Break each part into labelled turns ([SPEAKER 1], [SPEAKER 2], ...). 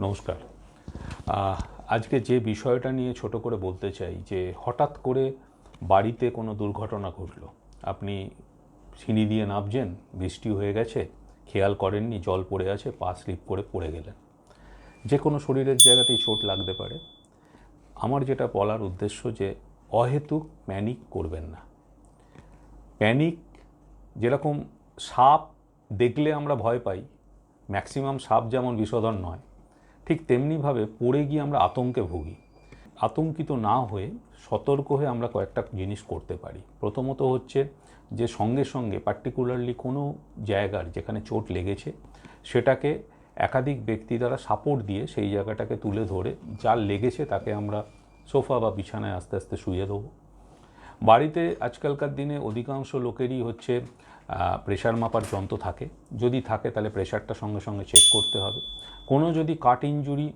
[SPEAKER 1] নমস্কার। আজকে যে বিষয়টা নিয়ে ছোট করে বলতে চাই যে, হঠাৎ করে বাড়িতে কোনো দুর্ঘটনা ঘটলো। আপনি সিঁড়ি দিয়ে নামছেন, বৃষ্টি হয়ে গেছে, খেয়াল করেননি, জল পড়ে আছে, পা স্লিপ করে পড়ে গেলেন। যে কোনো শরীরের জায়গাতেই চোট লাগতে পারে। আমার যেটা বলার উদ্দেশ্য যে, অহেতুক প্যানিক করবেন না। প্যানিক যেরকম সাপ দেখলে আমরা ভয় পাই ম্যাক্সিমাম সাপ যেমন বিষধর নয় ঠিক তেমনিভাবে পড়ে গিয়ে আমরা আতঙ্কে ভুগি। আতঙ্কিত না হয়ে সতর্ক হয়ে আমরা কয়েকটা জিনিস করতে পারি। প্রথমত হচ্ছে যে সঙ্গে সঙ্গে পার্টিকুলারলি কোনো জায়গার যেখানে চোট লেগেছে, সেটাকে একাধিক ব্যক্তি দ্বারা সাপোর্ট দিয়ে সেই জায়গাটাকে তুলে ধরে যার লেগেছে তাকে আমরা সোফা বা বিছানায় আস্তে আস্তে শুয়ে দেবো। বাড়িতে আজকালকার দিনে অধিকাংশ লোকেরই হচ্ছে প্রেশার মাপার যন্ত্র থাকে। যদি থাকে, তাহলে প্রেশারটা সঙ্গে সঙ্গে চেক করতে হবে। কোনো যদি কাট ইঞ্জুরি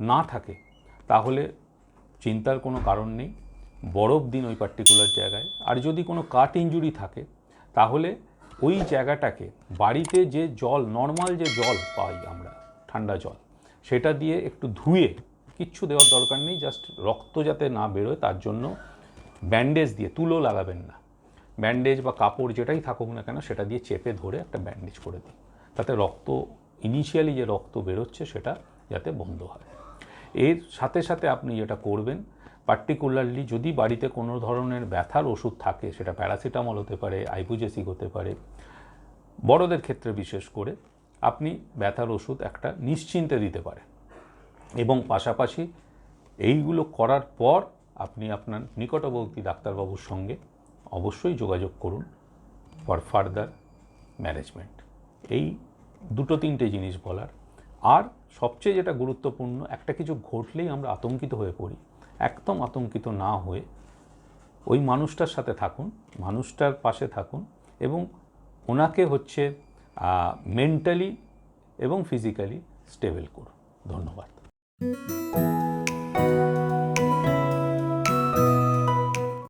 [SPEAKER 1] না থাকে, তাহলে চিন্তার কোনো কারণ নেই। বরফ দিন ওই পার্টিকুলার জায়গায়। আর যদি কোনো কাট ইঞ্জুরি থাকে, তাহলে ওই জায়গাটাকে, বাড়িতে যে জল নর্মাল যে জল পাই আমরা, ঠান্ডা জল, সেটা দিয়ে একটু ধুয়ে কিচ্ছু দেওয়ার দরকার নেই। জাস্ট রক্ত যাতে না বেরোয়, তার জন্য ব্যান্ডেজ দিয়ে, তুলো লাগাবেন না। ব্যান্ডেজ বা কাপড় যেটাই থাকুক না কেন, সেটা দিয়ে চেপে ধরে একটা ব্যান্ডেজ করে দিন তাতে রক্ত ইনিশিয়ালি যে রক্ত বেরোচ্ছে, সেটা যাতে বন্ধ হয়। এর সাথে সাথে আপনি যেটা করবেন পার্টিকুলারলি যদি বাড়িতে কোনো ধরনের ব্যথার ওষুধ থাকে, সেটা প্যারাসিটামল হতে পারে আইবুজেসিক হতে পারে, বড়দের ক্ষেত্রে বিশেষ করে, আপনি ব্যথার ওষুধ একটা নিশ্চিন্তে দিতে পারেন। এবং পাশাপাশি এইগুলো করার পর আপনি আপনার নিকটবর্তী ডাক্তারবাবুর সঙ্গে অবশ্যই যোগাযোগ করুন ফর ফার্দার ম্যানেজমেন্ট এই দুটো তিনটে জিনিস বলার। আর সবচেয়ে যেটা গুরুত্বপূর্ণ, একটা কিছু ঘটলেই আমরা আতঙ্কিত হয়ে পড়ি। একদম আতঙ্কিত না হয়ে ওই মানুষটার সাথে থাকুন, মানুষটার পাশে থাকুন এবং ওনাকে হচ্ছে মেন্টালি এবং ফিজিক্যালি স্টেবল করুন। ধন্যবাদ।